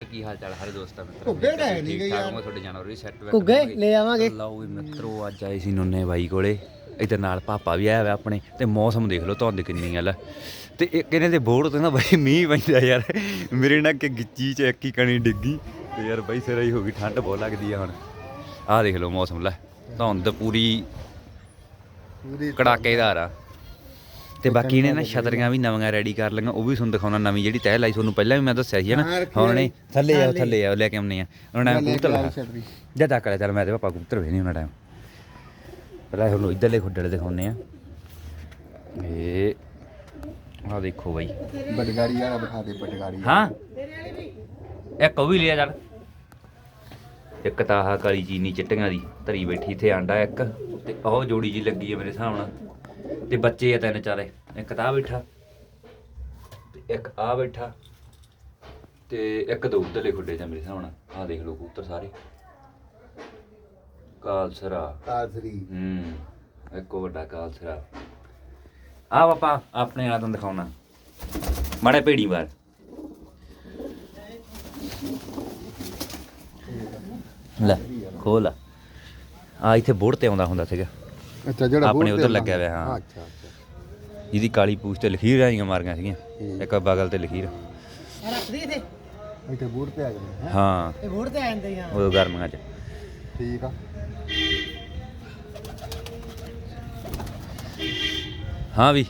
ਕੀ ਹਾਲ ਚਾਲ ਹਰ ਦੋਸਤਾਂ ਮਿੱਤਰਾਂ ਘੁੱਗੇ ਤਾਂ ਹੈ ਨੀ ਗੇ ਯਾਰ। ਮੈਂ ਤੁਹਾਡੇ ਜਾਨਵਰ ਵੀ ਸੈੱਟ ਘੁੱਗੇ ਲੈ ਆਵਾਂਗੇ। ਲਓ ਵੀ ਮਿੱਤਰੋ ਅੱਜ ਆਏ ਸੀ ਨੁੰਨੇ ਬਾਈ ਕੋਲੇ। ਇਧਰ ਨਾਲ ਪਾਪਾ ਵੀ ਆਇਆ ਹੋਇਆ ਆਪਣੇ ਤੇ ਮੌਸਮ ਦੇਖ ਲਓ ਧੁੰਦ ਕਿੰਨੀ ਆ ਲੈ। ਤੇ ਇੱਕ ਇਹਨੇ ਦੇ ਬੋਰਡ ਤੇ ਨਾ ਬਾਈ ਮੀਂਹ ਪੈਂਦਾ ਯਾਰ। ਮੇਰੇ ਨਾਲ ਕਿ ਗਿੱਚੀ ਚ ਇੱਕ ਹੀ ਕਣੀ ਡਿੱਗੀ। ਤੇ ਯਾਰ ਬਾਈ ਸਿਰ ਹੀ ਹੋ ਗਈ ਠੰਡ ਬਹੁਤ ਲੱਗਦੀ ਆ ਹੁਣ। ਆਹ ਦੇਖ ਲਓ ਮੌਸਮ ਲੈ ਧੁੰਦ ਪੂਰੀ ਪੂਰੀ ਕੜਾਕੇਦਾਰ ਆ। ਤੇ ਬਾਕੀ ਨੇ ਨਾ ਛਤਰੀਆਂ ਵੀ ਨਵੀਆਂ ਰੈਡੀ ਕਰ ਲਈਆਂ ਉਹ ਵੀ ਤੁਹਾਨੂੰ ਦਿਖਾਉਣਾ ਨਵੀਂ ਜਿਹੜੀ ਤਹਿ ਲਾਈ ਤੁਹਾਨੂੰ ਪਹਿਲਾਂ ਵੀ ਮੈਂ ਦੱਸਿਆ ਸੀ ਹਾਂ, ਨਾ? ਰੱਖੀ ਹੁਣ। ਥੱਲੇ ਆ ਥੱਲੇ। ਆ ਲੈ ਕੇ ਆਉਣੇ ਆ ਉਹਨਾਂ ਨੇ ਕਬੂਤਰ ਲਾ। ਜਾ ਲੈ ਚੱਲ ਮੈਂ ਤੇ ਪਾਪਾ ਕਬੂਤਰ ਵੇ ਨਹੀਂ ਉਹਨਾਂ ਟਾਈਮ ਪਹਿਲਾਂ ਤੁਹਾਨੂੰ ਇਧਰਲੇ ਖੁੱਡੜੇ ਦਿਖਾਉਣੇ ਆ ਇਹ ਆ ਦੇਖੋ ਬਾਈ। ਬਟਗਾੜੀ ਵਾਲਾ ਬਿਠਾ ਦੇ ਬਟਗਾੜੀ ਹਾਂ? ਇੱਕ ਉਹ ਵੀ ਲਿਆ ਚੱਲ। ਇੱਕ ਤਾਂ ਆਹ ਕਾਲੀ ਚੀਨੀ ਚਿੱਟੀਆਂ ਦੀ ਧਰੀ ਬੈਠੀ ਇੱਥੇ ਆਂਡਾ ਇੱਕ ਤੇ ਉਹ ਜੋੜੀ ਜੀ ਲੱਗੀ ਹੈ ਮੇਰੇ ਹਿਸਾਬ ਨਾਲ। ਤੇ ਬੱਚੇ ਆ ਤਿੰਨ ਚਾਰੇ। ਇੱਕ ਤਾਂ ਬੈਠਾ ਤੇ ਇੱਕ ਆ ਬੈਠਾ ਤੇ ਇੱਕ ਦੋ ਉਧਰਲੇ ਖੁੱਡੇ ਆ ਮੇਰੇ ਨਾਲ ਆਹ ਦੇਖ ਲਓ ਕਬੂਤਰ ਸਾਰੇ। ਕਾਲਸਰਾ। ਤਾਜ਼ਰੀ ਹੂੰ ਇੱਕੋ ਵੱਡਾ ਕਾਲਸਰਾ। ਆ ਪਾਪਾ ਆਪਣੇ ਆਦਮ ਦਿਖਾਉਣਾ। ਮਾੜੇ ਭੇੜੀ ਵਾਰ ਲੈ ਖੋਲ ਆ ਇੱਥੇ ਬੋਰਡ ਤੇ ਆਉਂਦਾ ਹੁੰਦਾ ਸੀਗਾ। ਅੱਛਾ ਜਿਹੜਾ ਆਪਣੇ ਉੱਧਰ ਲੱਗਿਆ ਹੋਇਆ, ਹਾਂ। ਅੱਛਾ ਅੱਛਾ। ਜਿਹਦੀ ਕਾਲੀ ਪੂਛ ਤੇ ਲਖੀਰ ਆਈਆਂ ਮਾਰੀਆਂ ਸੀਗੀਆਂ। ਇੱਕ ਬਗਲ ਤੇ ਲਖੀਰ। ਰੱਖਦੀ ਇੱਥੇ? ਇੱਥੇ ਬੋਰਡ ਤੇ ਆ ਗਏ ਹੈ? ਹਾਂ। ਇਹ ਬੋਰਡ ਤੇ ਆ ਜਾਂਦੇ ਆ। ਉਦੋਂ ਗਰਮੀਆਂ 'ਚ। ਠੀਕ ਆ। ਹਾਂ ਵੀ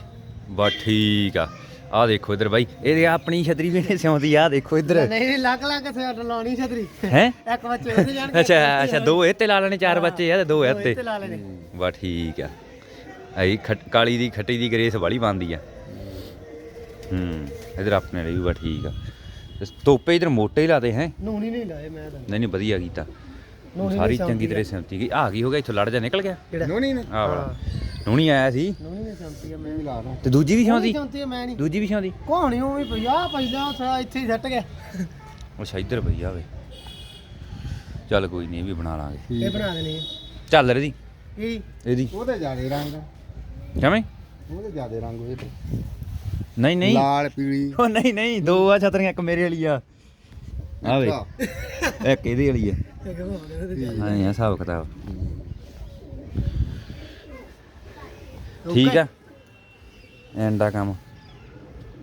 ਬਸ ਠੀਕ ਆ। ਆ ਦੇਖੋ ਇਧਰ ਬਾਈ ਇਹ ਆਪਣੀ ਛਤਰੀ ਵੀ ਨਹੀਂ ਸਿਉਂਦੀ ਆ ਦੇਖੋ ਇਧਰ। ਨਹੀਂ ਨਹੀਂ ਲੱਗ ਲੱਗ ਕੇ ਸਿਰ ਲਾਉਣੀ ਛਤਰੀ। ਹੈ? ਇੱਕ ਬੱਚੇ ਉਹਦੇ ਜਾਣ ਅੱਛਾ ਅੱਛਾ ਦੋ ਇਹ ਤੇ ਲਾ ਲੈਣੇ ਚਾਰ ਬੱਚੇ ਆ ਤੇ ਦੋ ਇਹ ਤੇ ਤੇ ਲਾ ਲੈਣੇ। ਬਸ ਠੀਕ ਆ। ਆਈ ਖੱਟ ਕਾਲੀ ਦੀ ਖੱਟੀ ਦੀ ਗਰੇਸ ਵਾਲੀ ਬਣਦੀ ਆ। ਹੂੰ ਇਧਰ ਆਪਣੇ ਲਈ ਵੀ ਠੀਕ ਆ। ਤੋਪੇ ਇਧਰ ਮੋਟੇ ਹੀ ਲਾਦੇ ਹੈ? ਨੂਣੀ ਨਹੀਂ ਲਾਏ ਮੈਂ ਤਾਂ। ਨਹੀਂ ਨਹੀਂ ਵਧੀਆ ਕੀਤਾ। ਸਾਰੀ ਚੰਗੀ ਤਰ੍ਹਾਂ ਸਿਮਤੀ ਗਈ। ਆ ਕੀ ਹੋ ਗਿਆ? ਇੱਥੋਂ ਲੜ ਜਾ ਨਿਕਲ ਗਿਆ। ਨੋਣੀ ਨੇ ਆ ਵਾਲਾ। ਨੂਣੀ ਆਇਆ ਸੀ। ਨੂਣੀ ਨਹੀਂ ਸਿਉਂਦੀ ਆ ਮੈਂ ਵੀ ਲਾ ਦੋ ਤੇ ਦੂਜੀ ਵੀ ਸਿਉਂਦੀ ਸਿਉਂਦੀ ਆ ਮੈਂ ਨਹੀਂ। ਦੂਜੀ ਵੀ ਸਿਉਂਦੀ ਕੋਹਣੀ ਉਹ ਵੀ ਪਈ ਆ ਪਹਿਲਾਂ ਸਾ ਇੱਥੇ ਹੀ ਸੱਟ ਗਿਆ। ਅੱਛਾ ਇੱਧਰ ਪਈ ਆਵੇ ਚੱਲ ਕੋਈ ਨਹੀਂ ਇਹ ਵੀ ਬਣਾ ਲਾਂਗੇ। ਇਹ ਬਣਾ ਦੇਣੀ ਚੱਲ ਰਹੀ ਇਹ ਇਹਦੀ। ਉਹਦੇ ਜਿਆਦੇ ਰੰਗ ਕਿਵੇਂ? ਉਹਦੇ ਜਿਆਦੇ ਰੰਗ ਹੋਏ ਤੇ। ਨਹੀਂ ਨਹੀਂ। ਲਾਲ ਪੀਲੀ। ਉਹ ਨਹੀਂ ਨਹੀਂ ਦੋ ਆ ਛਤਰੀਆਂ ਇੱਕ ਮੇਰੇ ਵਾਲੀ ਆ। ਆ ਵੇ। ਅੱਛਾ। ਇੱਕ ਇਹਦੀ ਵਾਲੀ ਆ। ਇਹਦੇ। ਹਾਂ ਇਹ ਹਿਸਾਬ ਕਿਤਾਬ। ਠੀਕ ਆ? ਐਂਡਾ ਕੰਮ।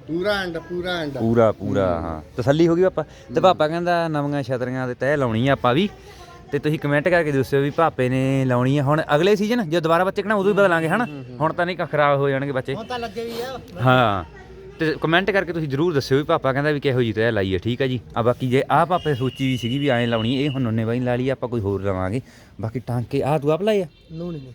ਪੂਰਾ ਅੰਡ ਪੂਰਾ ਅੰਡ ਪੂਰਾ ਪੂਰਾ ਹਾਂ। ਤਸੱਲੀ ਹੋ ਗਈ ਪਾਪਾ? ਤੇ ਪਾਪਾ ਕਹਿੰਦਾ ਨਵੀਆਂ ਛਤਰੀਆਂ ਤੇ ਤਹਿ ਲਾਉਣੀ ਆ ਆਪਾਂ ਵੀ। ਤੇ ਤੁਸੀਂ ਕਮੈਂਟ ਕਰਕੇ ਦੱਸਿਓ ਵੀ ਪਾਪੇ ਨੇ ਲਾਉਣੀ ਆ ਹੁਣ ਅਗਲੇ ਸੀਜ਼ਨ ਜੇ ਦੁਬਾਰਾ ਬੱਚੇ ਕਹਣਾ ਉਦੋਂ ਹੀ ਬਦਲਾਂਗੇ ਹਨਾ? ਹੁਣ ਤਾਂ ਨਹੀਂ ਖਰਾਬ ਹੋ ਜਾਣਗੇ ਬੱਚੇ। ਹੁਣ ਤਾਂ ਲੱਗੇ ਵੀ ਆ। ਹਾਂ। ਤੇ ਕਮੈਂਟ ਕਰਕੇ ਤੁਸੀਂ ਜਰੂਰ ਦੱਸਿਓ ਵੀ ਪਾਪਾ ਕਹਿੰਦਾ ਵੀ ਕਿਹੋ ਜੀ ਤਹਿ ਲਾਈ ਹੈ ਠੀਕ ਹੈ ਜੀ? ਆ ਬਾਕੀ ਜੇ ਆ ਪਾਪੇ ਸੋਚੀ ਵੀ ਸੀਗੀ ਵੀ ਐਂ ਲਾਉਣੀ ਇਹ ਹੁਣ ਉਹਨੇ ਬਾਈ ਲਾ ਲਈ ਆਪਾਂ ਕੋਈ ਹੋਰ ਲਵਾਂਗੇ। ਬਾਕੀ ਟਾਂਕੇ ਆ ਤੂੰ ਆਪ ਲਾਏ ਆ? ਨੂਣੀ ਨੇ।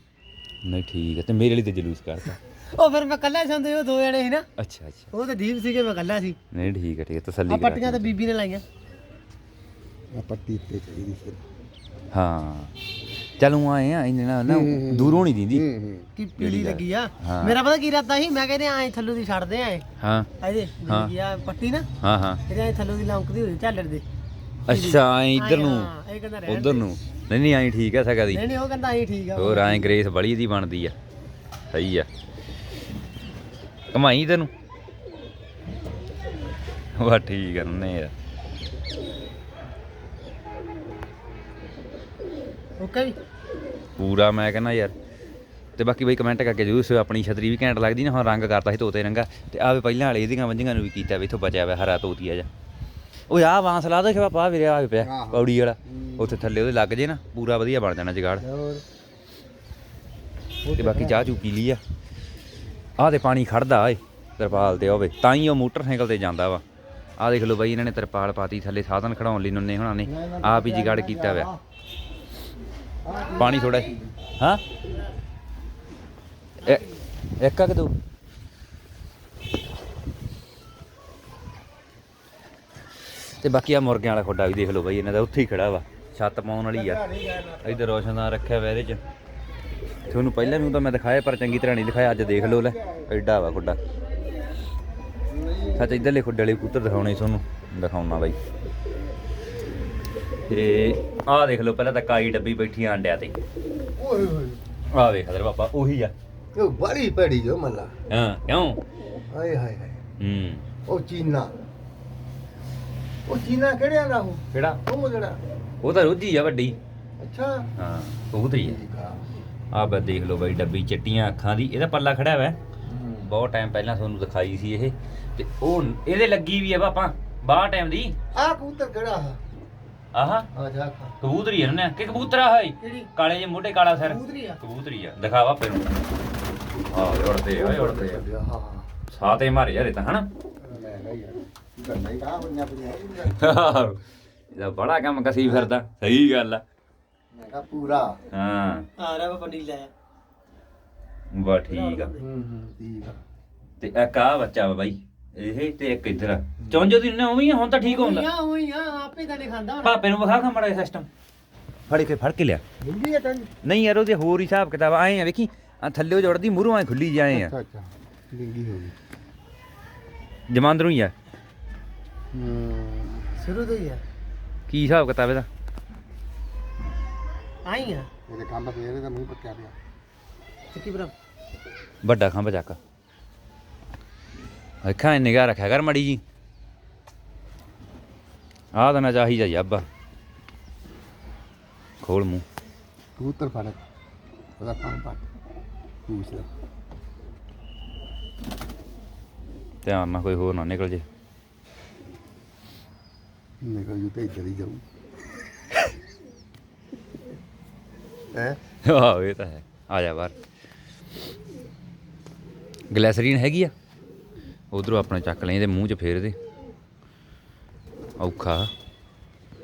ਨਹੀਂ ਠੀਕ ਹੈ ਤੇ ਮੇਰੇ ਲਈ ਤੇ ਜਲੂਸ ਕਰਤਾ ਉਹ ਫਿਰ ਮੈਂ ਕੱਲਾ ਸੰਦੇ ਉਹ ਦੋ ਜਣੇ ਸੀ ਨਾ। ਅੱਛਾ ਅੱਛਾ। ਉਹ ਤੇ ਦੀਪ ਸੀਗੇ ਮੈਂ ਕੱਲਾ ਸੀ। ਨਹੀਂ ਠੀਕ ਹੈ ਠੀਕ ਹੈ ਤਸੱਲੀ ਆ ਕਰਾ ਪੱਟੀਆਂ ਤਾਂ ਬੀਬੀ ਨੇ ਲਾਈਆਂ। ਆ ਪੱਟੀ ਤੇ ਚਾਹੀਦੀ ਫਿਰ। ਹਾਂ। ਚਲੂ ਆਏ ਆ ਇਹਨਾਂ ਨਾਲ ਨਾ ਦੂਰੋਂ ਨਹੀਂ ਦਿੰਦੀ। ਹੂੰ ਹੂੰ। ਕੀ ਪੀਲੀ ਲੱਗੀ ਆ। ਮੇਰਾ ਪਤਾ ਕੀ ਇਰਾਦਾ ਸੀ? ਮੈਂ ਕਹਿੰਦੇ ਐ ਥੱਲੋਂ ਦੀ ਛੱਡਦੇ ਐ ਹਾਂ। ਇਹਦੇ। ਲੱਗੀ ਆ ਪੱਟੀ ਨਾ ਹਾਂ ਹਾਂ। ਇਹਦੇ ਐ ਥੱਲੋਂ ਦੀ ਲੰਕਦੀ ਹੋਈ ਝਾਲਰ ਦੇ। ਅੱਛਾ ਐਂ ਇੱਧਰ ਨੂੰ। ਉਧਰ ਨੂੰ। ਨਹੀਂ ਨਹੀਂ ਐਂ ਠੀਕ ਹੈ ਸਕਾ ਦੀ। ਨਹੀਂ ਨਹੀਂ ਉਹ ਕਹਿੰਦਾ ਐ ਠੀਕ ਆ। ਹੋਰ ਐਂ ਗ੍ਰੇਸ ਬੜੀ ਦੀ ਬਣਦੀ ਆ। ਸਹੀ ਆ। ਕਮਾਈ ਤੈਨੂੰ? ਵਾ ਠੀਕ ਆ ਨੇ ਯਾਰ ਓਕੇ ਵੀ ਪੂਰਾ ਮੈਂ ਕਹਿੰਦਾ ਯਾਰ ਤੇ ਬਾਕੀ ਬਈ ਕਮੈਂਟ ਕਰਕੇ ਜਰੂਰ ਸੋ ਆਪਣੀ ਛਤਰੀ ਵੀ ਘੈਂਟ ਲੱਗਦੀ ਨਾ ਹੁਣ ਰੰਗ ਕਰਤਾ ਸੀ ਤੋਤੇ ਰੰਗਾ ਤੇ ਆਵੇ ਪਹਿਲਾਂ ਵਾਲੇ ਇਹਦੀਆਂ ਵੰਜੀਆਂ ਨੂੰ ਵੀ ਕੀਤਾ ਵੀ ਇਥੋਂ ਬਚਿਆ ਹੋਇਆ ਹਰਾ ਤੋਤੀਆ ਜਾ ਉਹ ਆ ਬਾਂਸ ਲਾ ਦੇ ਖਵਾ ਪਾ ਵੀਰੇ ਆ ਪਿਆ। ਪੌੜੀ ਵਾਲਾ। ਉੱਥੇ ਥੱਲੇ ਉਹਦੇ ਲੱਗ ਜੇ ਨਾ ਪੂਰਾ ਵਧੀਆ ਬਣ ਜਾਣਾ ਜਗਾੜ। ਤੇ ਬਾਕੀ ਚਾਹ ਚੂ ਪੀ ਲਈ ਆ। ਆਹ ਤੇ ਪਾਣੀ ਖੜਦਾ ਏ ਤਰਪਾਲ ਤੇ ਹੋਵੇ ਤਾਂ ਹੀ ਉਹ ਮੋਟਰਸਾਈਕਲ ਤੇ ਜਾਂਦਾ ਵਾ। ਆਹ ਦੇਖ ਲਓ ਬਾਈ ਇਹਨਾਂ ਨੇ ਤਰਪਾਲ ਪਾਤੀ ਥੱਲੇ ਸਾਧਨ ਖੜਾਉਣ ਲਈ ਨੁੰਨੇ ਹੁਣਾਂ ਨੇ। ਆਪ ਹੀ ਜਗਾੜ ਕੀਤਾ ਹੋਇਆ। ਪਾਣੀ ਥੋੜਾ ਹਾਂ? ਇੱਕ ਆ ਕਿ ਦੋ। ਤੇ ਬਾਕੀ ਆ ਮੁਰਗਿਆਂ ਵਾਲਾ ਖੋਡਾ ਵੀ ਦੇਖ ਲਓ ਬਾਈ ਇਹਨਾਂ ਦਾ ਉੱਥੇ ਹੀ ਖੜਾ ਵਾ ਛੱਤ ਪਾਉਣ ਵਾਲੀ ਆ। ਇੱਧਰ ਰੋਸ਼ਨਦਾਨ ਰੱਖਿਆ ਵਾ ਇਹਦੇ ਚ। ਤੁਹਾਨੂੰ ਪਹਿਲਾਂ ਨੂੰ ਤਾਂ ਮੈਂ ਦਿਖਾਇਆ ਪਰ ਚੰਗੀ ਤਰ੍ਹਾਂ ਨਹੀਂ ਦਿਖਾਇਆ ਅੱਜ ਦੇਖ ਲਓ ਲੈ ਐਡਾ ਵਾ ਖੁੱਡਾ। ਸੱਚ ਇੱਧਰਲੇ ਖੁੱਡੇ ਵਾਲੇ ਕਬੂਤਰ ਦਿਖਾਉਣੇ ਤੁਹਾਨੂੰ ਦਿਖਾਉਣਾ ਬਾਈ। ਤੇ ਆਹ ਦੇਖ ਲਓ ਪਹਿਲਾਂ ਤਾਂ ਕਾਈ ਡੱਬੀ ਬੈਠੀ ਆ ਅੰਡਿਆਂ ਤੇ। ਓਏ ਹੋਏ ਆਹ ਵੇਖ ਪਾਪਾ ਉਹੀ ਆ। ਉਹ ਬੜੀ ਭੜੀ ਜੋ ਮੱਲਾ। ਹਾਂ ਕਿਉਂ? ਹਾਏ ਹਾਏ ਹਾਏ। ਹੂੰ। ਉਹ ਚੀਨਾ। ਉਹ ਚੀਨਾ ਕਿਹੜਿਆਂ ਦਾ ਉਹ? ਕਿਹੜਾ? ਉਹ ਜਿਹੜਾ ਉਹ ਤਾਂ ਰੋਜੀ ਆ ਵੱਡੀ। ਅੱਛਾ। ਹਾਂ ਕਬੂਤਰੀ ਆ। ਆ ਬਸ ਦੇਖ ਲਓ ਬਾਈ ਡੱਬੀ ਚਿੱਟੀਆਂ ਅੱਖਾਂ ਦੀ। ਇਹਦਾ ਪੱਲਾ ਖੜਾ ਹੋਇਆ। ਬਹੁਤ ਟਾਈਮ ਪਹਿਲਾਂ ਤੁਹਾਨੂੰ ਦਿਖਾਈ ਸੀ ਇਹ। ਤੇ ਉਹ ਇਹਦੇ ਲੱਗੀ ਵੀ ਆ ਪਾਪਾ ਬਾਹਰ ਟਾਈਮ ਦੀ। ਆ ਕਬੂਤਰ ਕਿਹੜਾ ਆ? ਆਹ? ਆ ਜਾ ਖਾ। ਕਬੂਤਰੀ ਆ ਨਾ। ਕਿ ਕਬੂਤਰਾ ਹੈ ਕਿਹੜੀ? ਕਾਲੇ ਜਿਹੇ ਮੋਢੇ ਕਾਲਾ ਸਿਰ। ਕਬੂਤਰੀ ਆ। ਕਬੂਤਰੀ ਆ। ਦਿਖਾਵਾ ਫਿਰ। ਆ ਉੜਦੇ ਆ ਉੜਦੇ ਆ। ਹਾਂ ਸਾਤੇ ਮਾਰੇ ਯਾਰ ਇਹ ਤਾਂ ਹਨਾ? ਮੈਂ ਕਿਹਾ ਯਾਰ। ਇਹਦਾ ਬੜਾ ਕੰਮ ਕਸੀ ਫਿਰਦਾ। ਸਹੀ ਗੱਲ ਆ। ਮੈਂ ਕਿਹਾ ਪੂਰਾ। ਹਾਂ। ਆ ਰਿਹਾ ਪਨੀਰ ਲੈ ਬਾ ਠੀਕ ਆ। ਹੂੰ ਹੂੰ ਠੀਕ ਆ। ਤੇ ਇੱਕ ਆ ਬੱਚਾ ਵਾ ਬਾਈ ਇਹ ਤੇ ਇੱਕ ਇੱਧਰ ਆ। ਚੌਂਜੋ ਦੀ ਨਾ ਉਵੇਂ ਹੁਣ ਤਾਂ ਠੀਕ ਹੁੰਦਾ ਆ ਉਹੀ ਆ ਆਪੇ ਤਾਂ ਨਹੀਂ ਖਾਂਦਾ ਹੁਣ। ਭਾਪੇ ਨੂੰ ਵਿਖਾ ਖਾ ਮੜਾ ਸਿਸਟਮ ਫੜ ਕੇ ਫੜ ਕੇ ਲਿਆ। ਡੂੰਗੀ ਆ ਕੰਨ ਨਹੀਂ ਯਾਰ ਉਹਦੇ ਹੋਰ ਹਿਸਾਬ ਕਿਤਾਬ ਆਏ ਆ ਵੇਖੀ ਆ ਥੱਲੇ ਜੁੜਦੀ ਮੂਹਰੋਂ ਐ ਖੁੱਲੀ ਜਾਏ ਆ। ਅੱਛਾ ਅੱਛਾ ਡੂੰਗੀ ਹੋ ਗਈ ਜਮਾਂਦਰੂ ਹੀ ਆ। ਹੂੰ। ਸ਼ੁਰੂ ਤੋਂ ਹੀ ਆ। ਕੀ ਹਿਸਾਬ ਕਿਤਾਬ ਇਹਦਾ? ਆਈ ਆ। ਇਹਦੇ ਕੰਮ ਫੇਰ ਇਹਦਾ ਮੂੰਹ ਪੱਕਿਆ ਪਿਆ। ਚੱਕੀ ਭਰਾ। ਵੱਡਾ ਖੰਭ ਚੱਕ। ਅੱਖਾਂ ਇਹ ਨਿਗਾਹ ਰੱਖਿਆ ਕਰ ਮੜੀ ਜੀ। ਆਹ ਤਾਂ ਨਾ ਚਾਹੀ ਜਾ ਯਾਬਾ ਖੋਲ ਮੂੰਹ। ਕਬੂਤਰ ਫੜ। ਉਹਦਾ ਕੰਮ ਪਾ ਪੂਛ ਲੈ। ਧਿਆਨ ਨਾਲ ਕੋਈ ਹੋਰ ਨਾ ਨਿਕਲ ਜੇ। ਨਿਕਲ ਜੂ ਤੇ ਇੱਧਰ ਹੀ ਜਾਊ। ਹੈ? ਆਹ ਇਹ ਤਾਂ ਹੈ। ਆ ਜਾ ਬਾਹਰ। ਗਲੈਸਰੀਨ ਹੈਗੀ ਆ? ਉਧਰੋਂ ਆਪਣਾ ਚੱਕ ਲੈ ਇਹਦੇ ਮੂੰਹ 'ਚ ਫੇਰ ਦੇ। ਔਖਾ।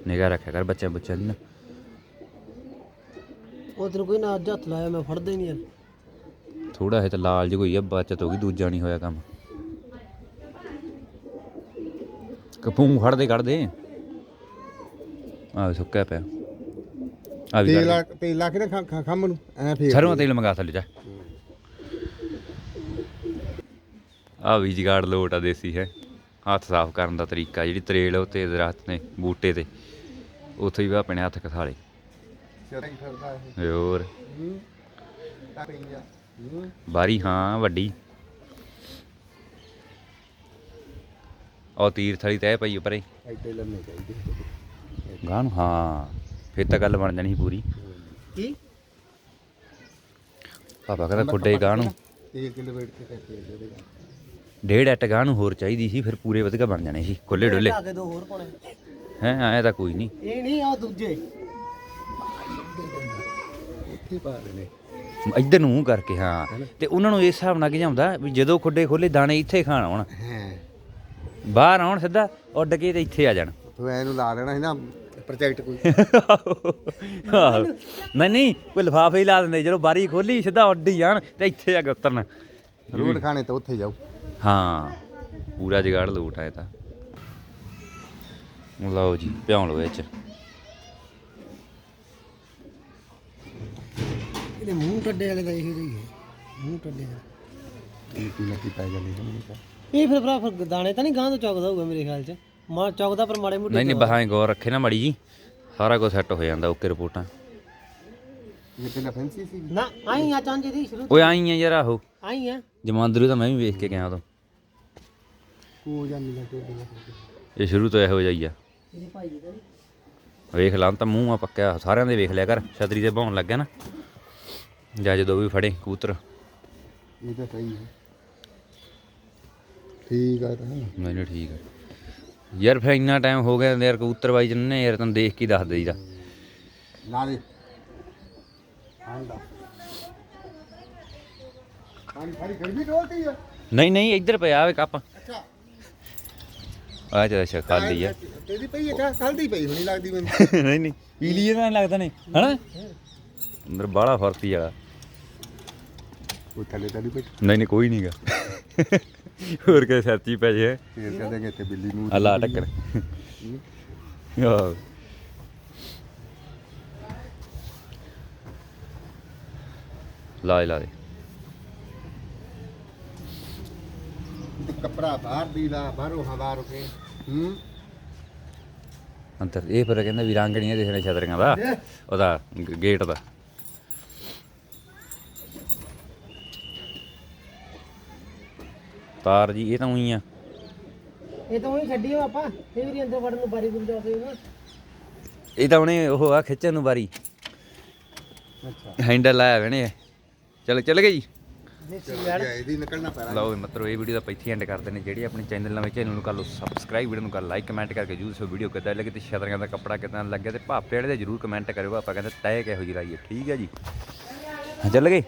ਨਿਗਾਹ ਰੱਖਿਆ ਕਰ ਬੱਚਿਆਂ ਬੱਚਿਆਂ ਦੀ ਨਾ। ਉਧਰ ਕੋਈ ਨਾ ਅੱਜ ਹੱਥ ਲਾਇਆ ਮੈਂ ਫੜਦਾ ਹੀ ਨਹੀਂ ਯਾਰ। ਥੋੜਾ ਹੈ ਤਾਂ ਲਾਲ ਜਿਹਾ ਕੋਈ ਆ ਬਚਤ ਹੋ ਗਈ ਦੂਜਾ ਨਹੀਂ ਹੋਇਆ ਕੰਮ। ਕਪੂੰ ਫੜ ਦੇ ਕੱਢ ਦੇ ਆ ਸੁੱਕਿਆ ਪਿਆ। ਆ ਵੀ ਤੇਲ ਤੇਲ ਲਾ ਕੇ ਨਾ ਖੰ- ਖੰ- ਖੰਭ ਨੂੰ ਐ। ਫੇਰ। ਸਰੋਂ ਦਾ ਤੇਲ ਮੰਗਾ ਥੱਲੇ ਜਾ। ਆ ਵੀ ਜਗਾੜ ਲੋਟ ਆ ਦੇਸੀ ਹੈ। ਹੱਥ ਸਾਫ਼ ਕਰਨ ਦਾ ਤਰੀਕਾ ਜਿਹੜੀ ਤਰੇਲ ਉਹ ਤੇ ਦਰਖਤ ਨੇ ਬੂਟੇ ਤੇ। ਉੱਥੇ ਹੀ ਵਾ ਆਪਣੇ ਹੱਥ ਹੀ ਫਿਰਦਾ ਇਹ। ਹੋਰ। ਹੂੰ। ਤਾਂ ਪਈ ਆ। ਹੂੰ। ਬਾਰੀ ਹਾਂ ਵੱਡੀ। ਉਹ ਤੀਰ ਥਲੀ ਤੈ ਪਈ ਪਰੇ ਇੱਥੇ ਲੰਮੇ ਚਾਹੀਦੇ। ਗਾਂ ਨੂੰ? ਹਾਂ ਫਿਰ ਤਾਂ ਗੱਲ ਬਣ ਜਾਣੀ ਸੀ ਪੂਰੀ। ਕੀ? ਪਾਪਾ ਕਹਿੰਦਾ ਖੁੱਡੇ ਗਾਂ ਨੂੰ। ਤੇਲ ਕਿਲੋ ਵੇਟ ਤੇ ਤੇ ਤੇਲ ਦੇ। ਡੇਢ ਐਟ ਗਾਂ ਨੂੰ ਹੋਰ ਚਾਹੀਦੀ ਸੀ ਫਿਰ ਪੂਰੇ ਵਧੀਆ ਬਣ ਜਾਣੇ ਸੀ ਖੁੱਲੇ ਡੁੱਲੇ। ਲਾ ਕੇ ਦੋ ਹੋਰ ਪਾਉਣੇ। ਹੈ ਐ ਤਾਂ ਕੋਈ ਨਹੀਂ। ਇਹ ਨਹੀਂ ਆ ਦੂਜੇ। ਉੱਥੇ ਪਾ ਦੇਣੇ। ਇੱਧਰ ਨੂੰ ਕਰਕੇ ਹਾਂ। ਤੇ ਉਹਨਾਂ ਨੂੰ ਇਸ ਹਿਸਾਬ ਨਾਲ ਕੀ ਜਾਂਦਾ ਵੀ ਜਦੋਂ ਖੁੱਡੇ ਖੋਲੇ ਦਾਣੇ ਇੱਥੇ ਖਾਣ ਆਉਣ। ਹੈ। ਬਾਹਰ ਆਉਣ ਸਿੱਧਾ ਉੱਡ ਕੇ ਤੇ ਇੱਥੇ ਆ ਜਾਣ। ਤੂੰ ਐਨੂੰ ਲਾ ਦੇਣਾ ਸੀ ਨਾ ਪ੍ਰੋਜੈਕਟ ਕੋਈ। ਆਹੋ। ਨਹੀਂ ਨਹੀਂ ਕੋਈ ਲਿਫਾਫੇ ਹੀ ਲਾ ਦਿੰਦੇ ਜਦੋਂ ਬਾਰੀ ਖੋਲੀ ਸਿੱਧਾ ਉੱਡ ਹੀ ਜਾਣ ਤੇ ਇੱਥੇ ਆ ਕੇ ਉਤਰਨ। ਰੋਡ ਖਾਣੇ ਤਾਂ ਉੱਥੇ ਜਾਊ ਹਾਂ ਪੂਰਾ ਜਗਾੜ ਲੂਟ ਆਇਆ ਤਾਂ। ਲਓ ਜੀ ਭਿਉਂ ਲਓ ਇਹ ਚ। ਇਹਦੇ ਮੂੰਹ ਟੱਡੇ ਵਾਲੇ ਦਾ ਇਹੀ ਰਹੀ ਹੈ। ਮੂੰਹ ਟੱਡੇ ਦਾ ਇਹ ਕੀ ਲੱਗੀ ਪੈ ਜਾਂਦੀ ਜਮੀਨ ਤੇ। ਇਹ ਫਿਰ ਭਰਾ ਫਿਰ ਦਾਣੇ ਤਾਂ ਨਹੀਂ ਗਾਂ ਤੋਂ ਚੌਕਦਾ ਹੋਊਗਾ ਮੇਰੇ ਖਿਆਲ ਚ। ਮਾ ਚੌਕਦਾ ਪਰ ਮਾੜੇ ਮੋਟੇ ਨਹੀਂ ਨਹੀਂ ਬਹਾਏ ਗੌਰ ਰੱਖੇ ਨਾ ਮੜੀ ਜੀ। ਸਾਰਾ ਕੁਝ ਸੈੱਟ ਹੋ ਜਾਂਦਾ ਓਕੇ ਰਿਪੋਰਟਾਂ। ਇਹ ਪਹਿਲਾਂ ਫੈਂਸੀ ਸੀ? ਨਾ ਆਈ ਆ ਚਾਂਜੇ ਦੀ ਸ਼ੁਰੂ ਓਏ ਆਈ ਆ ਯਾਰ ਆਹੋ। ਆਈ ਆ। ਜਮਾਂਦਰੂ ਤਾਂ ਮੈਂ ਵੀ ਵੇਖ ਕੇ ਗਿਆ ਉਦੋਂ। ਕੋ ਜਾਂਦੀ ਨਾ ਇਹ ਸ਼ੁਰੂ ਤੋਂ ਇਹੋ ਜਿਹਾ ਹੀ ਆ। ਇਹਦੇ ਭਾਈ ਜੀ ਦਾ ਨੀ। ਵੇਖ ਲਾਂ ਤਾਂ ਮੂੰਹ ਆ ਪੱਕਿਆ ਸਾਰਿਆਂ ਦੇ ਵੇਖ ਲਿਆ ਕਰ ਛਤਰੀ ਤੇ ਭਾਉਣ ਲੱਗਿਆ ਨਾ। ਜਾਂ ਜਦੋਂ ਵੀ ਫੜੇ ਕਬੂਤਰ। ਇਹ ਤਾਂ ਸਹੀ ਹੈ। ਠੀਕ ਆ ਤਾਂ। ਮੈਨੂੰ ਠੀਕ ਹੈ ਯਾਰ ਫਿਰ ਇੰਨਾ ਟਾਈਮ ਹੋ ਗਿਆ ਯਾਰ ਕਬੂਤਰ ਬਾਈ ਜੰਨੇ ਯਾਰ ਤੈਨੂੰ ਦੇਖ ਕੇ ਹੀ ਦੱਸ ਦੇਈਦਾ। ਲਾ ਦੇ। ਆਂਦਾ ਪਾਣੀ ਫੜੀ ਗਰਮੀ ਡੋਲਦੀ ਆ। ਨਹੀਂ ਨਹੀਂ ਇੱਧਰ ਪਿਆ ਆਵੇ ਕੱਪ। ਅੱਛਾ। ਆ ਜਾ ਅੱਛਾ ਖਾਲੀ ਆ। ਤੇਰੀ ਪਈ ਹੈ ਕੱਲ ਦੀ ਪਈ ਹੋਣੀ ਲੱਗਦੀ ਮੈਨੂੰ। ਨਹੀਂ ਨਹੀਂ ਪੀ ਲਈਏ ਤਾਂ ਲੱਗਦਾ ਨਹੀਂ। ਹਨਾ? ਅੰਦਰ ਬਾਹਲਾ ਫਰਤੀ ਵਾਲਾ ਉਹ ਥੱਲੇ ਤਾਂ ਨਹੀਂ ਪਈ ਨਹੀਂ ਨਹੀਂ ਕੋਈ ਨਹੀਂਗਾ ਹੋਰ ਕੇ ਸੱਚੀ ਪੈ ਜੇ। ਫੇਰ ਕਹਦੇ ਇੱਥੇ ਬਿੱਲੀ ਨੂੰ ਅੱਲਾ ਟੱਕਰ। ਆਹ। ਲਾ ਦੇ, ਲਾ ਦੇ ਕੱਪੜਾ ਬਾਹਰ ਦੀ ਲਾ ਬਾਹਰੋਂ ਹਵਾ ਰੁਕੇ। ਹੂੰ? ਅੰਤਰ ਇਹ ਫਿਰ ਕਹਿੰਦਾ ਵੀ ਰੰਗ ਨਹੀਂ ਦੇਖਣੇ ਛਤਰੀਆਂ ਦਾ। ਉਹਦਾ ਗ- ਗੇਟ ਦਾ। ਤਾਰ ਜੀ ਇਹ ਤਾਂ ਉਹੀ ਆ। ਇਹ ਤਾਂ ਉਹੀ ਛੱਡੀ ਹੋ ਆਪਾਂ ਇਹ ਵੀ ਅੰਦਰ ਵੜਨ ਨੂੰ ਬਾਰੀ ਗੁਰ ਜਾ ਨਾ ਇਹ ਤਾਂ ਉਹਨੇ ਉਹ ਆ ਖਿੱਚਣ ਨੂੰ ਬਾਰੀ। ਅੱਛਾ। ਹੈਂਡਲ ਲਾਇਆ ਵਣੇ ਚਲ ਚੱਲ ਗਏ ਜੀ ਦੇਸੀ ਇਹਦੀ ਨਿਕਲਣਾ ਪੈਣਾ। ਲਓ ਵੀ ਮਿੱਤਰੋ ਇਹ ਵੀਡੀਓ ਦਾ ਇੱਥੇ ਐਂਡ ਕਰਦੇ ਨੇ। ਜਿਹੜੀ ਆਪਣੇ ਚੈਨਲ ਨਵੇਂ ਚੈਨਲ ਨੂੰ ਕਰ ਲਓ ਸਬਸਕ੍ਰਾਈਬ ਵੀਡੀਓ ਨੂੰ ਕਰ ਲਾਈਕ ਕਮੈਂਟ ਕਰਕੇ ਜਰੂਰ ਸੋ ਵੀਡੀਓ ਕਿੱਦਾਂ ਲੱਗੀ ਤੇ ਸ਼ਤਰੰਗਾਂ ਦਾ ਕੱਪੜਾ ਕਿੱਦਾਂ ਲੱਗਿਆ ਤੇ ਭਾਪੇ ਵਾਲੇ ਦੇ ਜਰੂਰ ਕਮੈਂਟ ਕਰਿਓ। ਆਪਾਂ ਕਹਿੰਦੇ ਤੈ ਕਿਹੋ ਜਿਹੀ ਲਾਈਏ ਠੀਕ ਹੈ ਜੀ? ਚੱਲ ਗਏ।